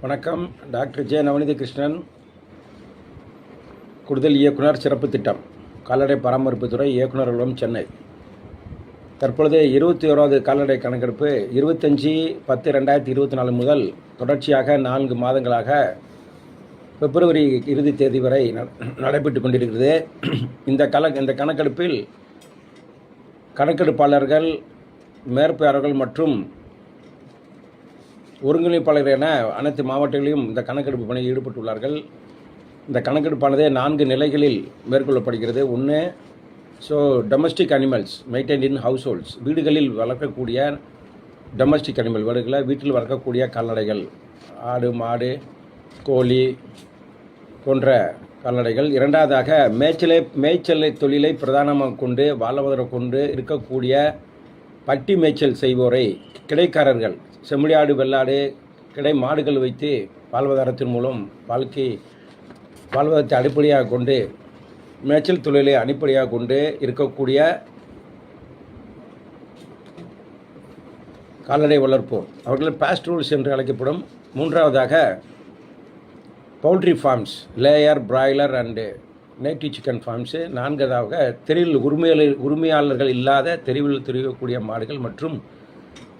வணக்கம். Doctor J Navaneetha Krishnan கூடுதல் இயக்குனர் சிறப்பு திட்டம் கால்நடை பராமரிப்புத்துறை இயக்குனர் அலுவலகம் சென்னை. தற்பொழுது இருபத்தி ஓராவது கால்நடை கணக்கெடுப்பு இருபத்தஞ்சி பத்து ரெண்டாயிரத்தி இருபத்தி நாலு முதல் தொடர்ச்சியாக நான்கு மாதங்களாக பிப்ரவரி இறுதி தேதி வரை ந- நடைபெற்று கொண்டிருக்கிறது. இந்த கல இந்த கணக்கெடுப்பில் கணக்கெடுப்பாளர்கள் மேற்பாளர்கள் மற்றும் ஒருங்கிணைப்பாளர் என அனைத்து மாவட்டங்களிலும் இந்த கணக்கெடுப்பு பணியில் ஈடுபட்டுள்ளார்கள். இந்த கணக்கெடுப்பானது நான்கு நிலைகளில் மேற்கொள்ளப்படுகிறது. ஒன்று so domestic animals maintain in households வீடுகளில் வளர்க்கக்கூடிய டொமஸ்டிக் அனிமல் வீடுகளை வீட்டில் வளர்க்கக்கூடிய கால்நடைகள் ஆடு மாடு கோழி போன்ற கால்நடைகள். இரண்டாவதாக மேய்ச்சலை மேய்ச்சலை தொழிலை பிரதானமாக கொண்டு வாழ்வதற்கு கொண்டு இருக்கக்கூடிய பட்டி மேய்ச்சல் செய்வோரை கிடைக்காரர்கள் செம்மறியாடு வெள்ளாடு கிடை மாடுகள் வைத்து வாழ்வாதாரத்தின் மூலம் வாழ்க்கை வாழ்வதத்தை அடிப்படையாக கொண்டு மேய்ச்சல் தொழிலை அடிப்படையாக கொண்டு இருக்கக்கூடிய கால்நடை வளர்ப்போர். அவர்கள் பாஸ்ட்ரூல்ஸ் என்று அழைக்கப்படும் மூன்றாவதாக poultry farms layer broiler and native chicken farms நான்கதாக தெருவில் உரிமையாளர் உரிமையாளர்கள் இல்லாத தெருவில் தெரிவிக்கக்கூடிய மாடுகள் மற்றும்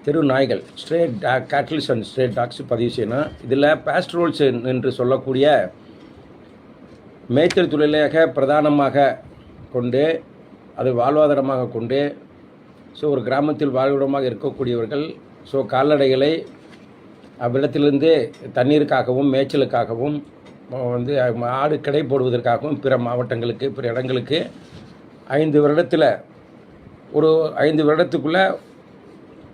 தெரு நாய்கள். Stray dog cattles and stray dogs பதிவு செய்யணும். இதில் பேஸ்ட்ரோல்ஸ் என்று சொல்லக்கூடிய மேய்ச்சல் தொழிலாக பிரதானமாக கொண்டு அது வாழ்வாதாரமாக கொண்டு ஸோ ஒரு கிராமத்தில் வாழ்விடமாக இருக்கக்கூடியவர்கள் ஸோ கால்நடைகளை அவ்விடத்திலிருந்து தண்ணீருக்காகவும் மேய்ச்சலுக்காகவும் வந்து ஆடு கடை போடுவதற்காகவும் பிற மாவட்டங்களுக்கு பிற இடங்களுக்கு ஐந்து வருடத்தில் ஒரு ஐந்து வருடத்துக்குள்ளே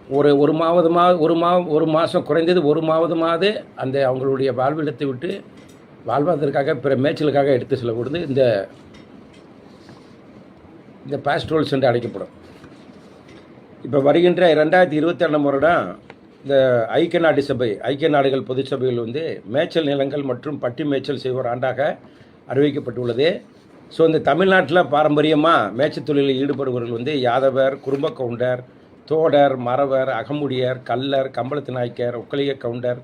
ஒரு ஒரு மாவதமாக ஒரு மா ஒரு மாதம் குறைந்தது ஒரு மாவதமாவது அந்த அவங்களுடைய வாழ்விடத்தை விட்டு வாழ்வாதற்காக பிற மேய்ச்சலுக்காக எடுத்து செல்லப்படுது. இந்த இந்த பாஸ்ட்ரோல்ஸ் என்று அழைக்கப்படும் இப்போ வருகின்ற ரெண்டாயிரத்தி இருபத்தி ரெண்டாம் வருடம் இந்த ஐக்கிய நாடு சபை ஐக்கிய நாடுகள் பொதுச்சபையில் வந்து மேய்ச்சல் நிலங்கள் மற்றும் பட்டி மேய்ச்சல் செய்வோர் ஆண்டாக அறிவிக்கப்பட்டுள்ளது. ஸோ இந்த தமிழ்நாட்டில் பாரம்பரியமாக மேய்ச்சல் தொழிலில் ஈடுபடுபவர்கள் வந்து யாதவர் குடும்ப கவுண்டர் தோடர் மறவர் அகமுடியர் கல்லர் கம்பளத்து நாய்க்கர் ஒக்கலிய கவுண்டர்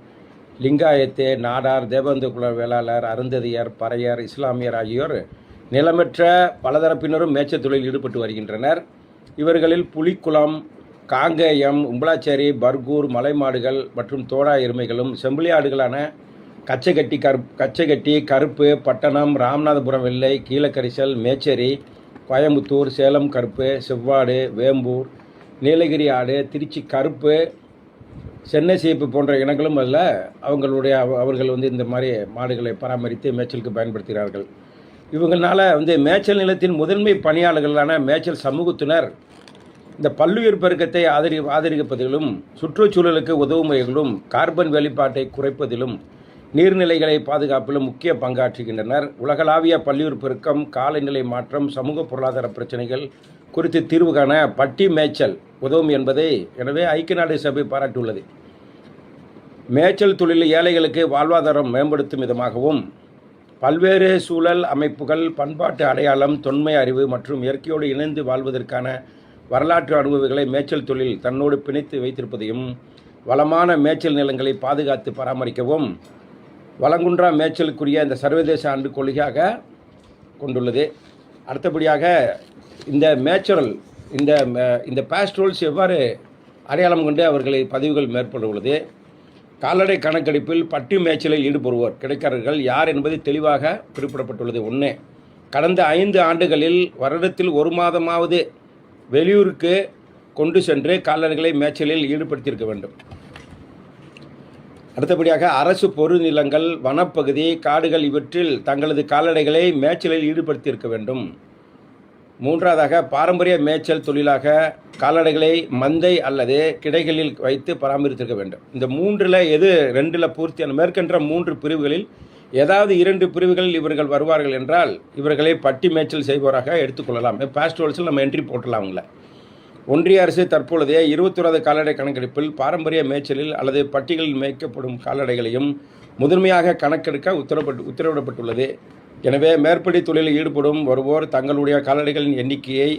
லிங்காயத்து நாடார் தேவந்த குல வேளாளர் அருந்ததியர் பறையர் இஸ்லாமியர் ஆகியோர் நிலமற்ற பலதரப்பினரும் மேய்ச்சல் தொழிலில் ஈடுபட்டு வருகின்றனர். இவர்களில் புலிக்குளம் காங்கேயம் உம்பளாச்சேரி பர்கூர் மலைமாடுகள் மற்றும் தோடா எருமைகளும் செம்பிளியாடுகளான கச்சைகட்டி கருப் கச்சைகட்டி கருப்பு பட்டணம் ராமநாதபுரம் வெள்ளை கீழக்கரிசல் மேச்சேரி கோயம்புத்தூர் சேலம் கருப்பு செவ்வாடு வேம்பூர் நீலகிரி ஆடு திருச்சி கருப்பு சென்னை சீப்பு போன்ற இனங்களும் அதில் அவங்களுடைய அவ- அவர்கள் வந்து இந்த மாதிரி மாடுகளை பராமரித்து மேய்ச்சலுக்கு பயன்படுத்துகிறார்கள். இவங்களால வந்து மேய்ச்சல் நிலத்தின் முதன்மை பணியாளர்களான மேய்ச்சல் சமூகத்தினர் இந்த பல்லுயிர் பெருக்கத்தை ஆதரி ஆதரிப்பதிலும் சுற்றுச்சூழலுக்கு உதவும் முறைகளும் கார்பன் வெளிப்பாட்டை குறைப்பதிலும் நீர்நிலைகளை பாதுகாப்பிலும் முக்கிய பங்காற்றுகின்றனர். உலகளாவிய பல்லுயிர் பெருக்கம் காலநிலை மாற்றம் சமூக பொருளாதார பிரச்சனைகள் குறித்து தீர்வு காண பட்டி மேய்ச்சல் உதவும் என்பதை எனவே ஐக்கிய நாடு சபை பாராட்டியுள்ளது. மேய்ச்சல் தொழில் ஏழைகளுக்கு வாழ்வாதாரம் மேம்படுத்தும் விதமாகவும் பல்வேறு சூழல் அமைப்புகள் பண்பாட்டு அடையாளம் தொன்மை அறிவு மற்றும் இயற்கையோடு இணைந்து வாழ்வதற்கான வரலாற்று அனுபவங்களை மேய்ச்சல் தொழில் தன்னோடு பிணைத்து வைத்திருப்பதையும் வளமான மேய்ச்சல் நிலங்களை பாதுகாத்து பராமரிக்கவும் வளங்குன்றா மேய்ச்சலுக்குரிய இந்த சர்வதேச ஆண்டு கொள்கையாக கொண்டுள்ளது. அடுத்தபடியாக இந்த மேச்சுரல் இந்த இந்த பாஸ்ட்ரோல்ஸ் எவ்வாறு அடையாளம் கொண்டு அவர்களை பதிவுகள் மேற்கொள்ள உள்ளது கால்நடை கணக்கெடுப்பில் பட்டி மேய்ச்சலில் ஈடுபடுவோர் கிடைக்காரர்கள் யார் என்பது தெளிவாக குறிப்பிடப்பட்டுள்ளது. ஒன்று கடந்த ஐந்து ஆண்டுகளில் வருடத்தில் ஒரு மாதமாவது வெளியூருக்கு கொண்டு சென்று கால்நடைகளை மேய்ச்சலில் ஈடுபடுத்தியிருக்க வேண்டும். அடுத்தபடியாக அரசு பொது நிலங்கள் வனப்பகுதி காடுகள் இவற்றில் தங்களது கால்நடைகளை மேய்ச்சலில் ஈடுபடுத்தியிருக்க வேண்டும். மூன்றாவதாக பாரம்பரிய மேய்ச்சல் தொழிலாக கால்நடைகளை மந்தை அல்லது கிடைகளில் வைத்து பராமரித்திருக்க வேண்டும். இந்த மூன்றில் எது ரெண்டில் பூர்த்தியான மேற்கண்ட மூன்று பிரிவுகளில் ஏதாவது இரண்டு பிரிவுகளில் இவர்கள் வருவார்கள் என்றால் இவர்களை பட்டி மேய்ச்சல் செய்பவராக எடுத்துக்கொள்ளலாம் பாஸ்டோல்ஸில் நம்ம என்ட்ரி போட்டலாம் அவங்கள. ஒன்றிய அரசு தற்பொழுதைய இருபத்தொராது கால்நடை கணக்கெடுப்பில் பாரம்பரிய மேய்ச்சலில் அல்லது பட்டிகளில் மேய்க்கப்படும் கால்நடைகளையும் முதன்மையாக கணக்கெடுக்க உத்தரப்பட்டு உத்தரவிடப்பட்டுள்ளது. எனவே மேற்படி தொழிலில் ஈடுபடும் வருவோர் தங்களுடைய கால்நடைகளின் எண்ணிக்கையை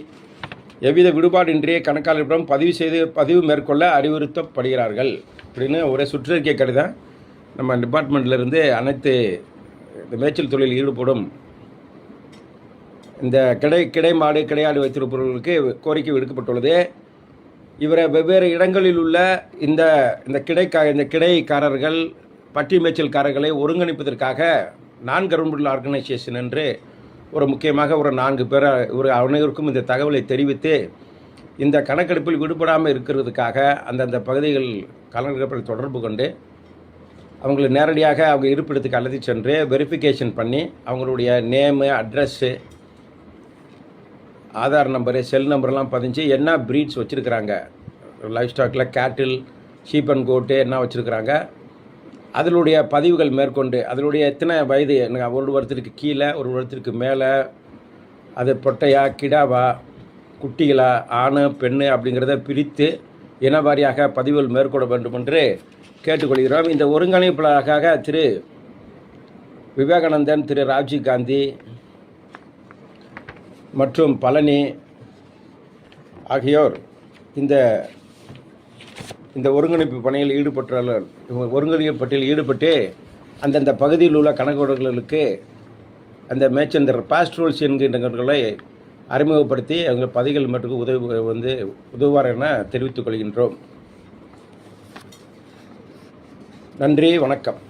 எவ்வித விடுபாடின்றி கணக்காளரிடம் பதிவு செய்து பதிவு மேற்கொள்ள அறிவுறுத்தப்படுகிறார்கள். அப்படின்னு ஒரு சுற்றறிக்கை கடிதம் நம்ம டிபார்ட்மெண்ட்லேருந்து அனைத்து இந்த மேய்ச்சல் தொழில் ஈடுபடும் இந்த கிடை கிடை மாடு கிடையாடு வைத்திருப்பவர்களுக்கு கோரிக்கை விடுக்கப்பட்டுள்ளது. இவரை வெவ்வேறு இடங்களில் உள்ள இந்த இந்த கிடைக்கா இந்த கிடைக்காரர்கள் பட்டி மேய்ச்சல்காரர்களை ஒருங்கிணைப்பதற்காக நான் கவர்மெண்டல் ஆர்கனைசேஷன் என்று ஒரு முக்கியமாக ஒரு நான்கு பேர் ஒரு அனைவருக்கும் இந்த தகவலை தெரிவித்து இந்த கணக்கெடுப்பில் விடுபடாமல் இருக்கிறதுக்காக அந்தந்த பகுதிகள் கணக்கெடுப்பில் தொடர்பு கொண்டு அவங்களை நேரடியாக அவங்க இருப்பிடத்துக்கு அழைத்து சென்று வெரிஃபிகேஷன் பண்ணி அவங்களுடைய name address Aadhaar number cell நம்பர்லாம் பதிஞ்சு என்ன ப்ரீட்ஸ் வச்சுருக்குறாங்க? லைஃப் ஸ்டாக்கில் கேட்டில் ஷீப் அண்ட் கோட்டு என்ன வச்சுருக்குறாங்க? அதனுடைய பதிவுகள் மேற்கொண்டு அதனுடைய எத்தனை வயது எனக்கு ஒரு வருடத்திற்கு கீழே ஒரு வருடத்திற்கு மேலே அது பொட்டையா கிடாவா குட்டிகளா ஆணு பெண்ணு அப்படிங்கிறத பிரித்து இனவாரியாக பதிவுகள் மேற்கொள்ள வேண்டும் என்று கேட்டுக்கொள்கிறோம். இந்த ஒருங்கிணைப்பாளராக திரு விவேகானந்தன் திரு ராஜீவ் காந்தி மற்றும் பழனி ஆகியோர் இந்த இந்த ஒருங்கிணைப்பு பணியில் ஈடுபட்டுள்ள ஒருங்கிணைப்பு பட்டியலில் ஈடுபட்டு அந்தந்த பகுதியில் உள்ள கணக்கெடுப்புகளுக்கு அந்த மேச்சந்தர் பாஸ்ட்ரோல்ஸ் என்கின்றவர்களை அறிமுகப்படுத்தி அவங்க பதவிகள் மட்டும் உதவி வந்து உதவுவார் என தெரிவித்துக் கொள்கின்றோம். நன்றி வணக்கம்.